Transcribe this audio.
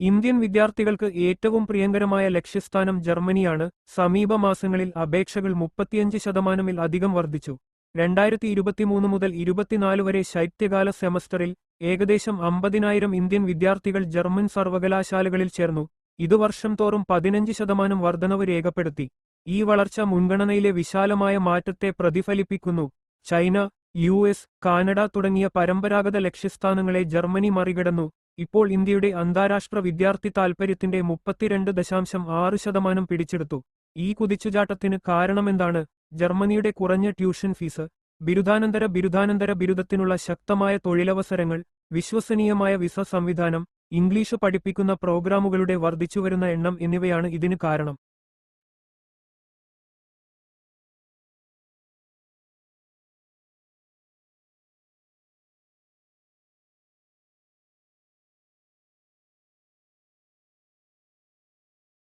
Indian വിദ്യാർത്ഥികൾക്ക് ഏറ്റവും പ്രിയങ്കരമായ ലക്ഷ്യസ്ഥാനം ജർമ്മനിയാണ്. സമീപ മാസങ്ങളിൽ അപേക്ഷകൾ മുപ്പത്തിയഞ്ച് ശതമാനമിൽ അധികം വർദ്ധിച്ചു. രണ്ടായിരത്തി ഇരുപത്തിമൂന്ന് മുതൽ ഇരുപത്തിനാല് വരെ ശൈത്യകാല സെമസ്റ്ററിൽ ഏകദേശം അമ്പതിനായിരം ഇന്ത്യൻ വിദ്യാർത്ഥികൾ ജർമ്മൻ സർവകലാശാലകളിൽ ചേർന്നു. ഇത് വർഷം തോറും പതിനഞ്ച് ശതമാനം വർധനവ് രേഖപ്പെടുത്തി. ഈ വളർച്ച മുൻഗണനയിലെ വിശാലമായ മാറ്റത്തെ പ്രതിഫലിപ്പിക്കുന്നു. ചൈന യു കാനഡ തുടങ്ങിയ പരമ്പരാഗത ലക്ഷ്യസ്ഥാനങ്ങളെ ജർമ്മനി മറികടന്നു. ഇപ്പോൾ ഇന്ത്യയുടെ അന്താരാഷ്ട്ര വിദ്യാർത്ഥി താൽപര്യത്തിന്റെ മുപ്പത്തിരണ്ട് ദശാംശം ആറ് ശതമാനം പിടിച്ചെടുത്തു. ഈ കുതിച്ചുചാട്ടത്തിന് കാരണമെന്താണ്? ജർമ്മനിയുടെ കുറഞ്ഞ ട്യൂഷൻ ഫീസ് ബിരുദാനന്തര ബിരുദാനന്തര ബിരുദത്തിനുള്ള ശക്തമായ തൊഴിലവസരങ്ങൾ വിശ്വസനീയമായ വിസ സംവിധാനം ഇംഗ്ലീഷ് പഠിപ്പിക്കുന്ന പ്രോഗ്രാമുകളുടെ വർദ്ധിച്ചുവരുന്ന എണ്ണം എന്നിവയാണ് ഇതിന് കാരണം.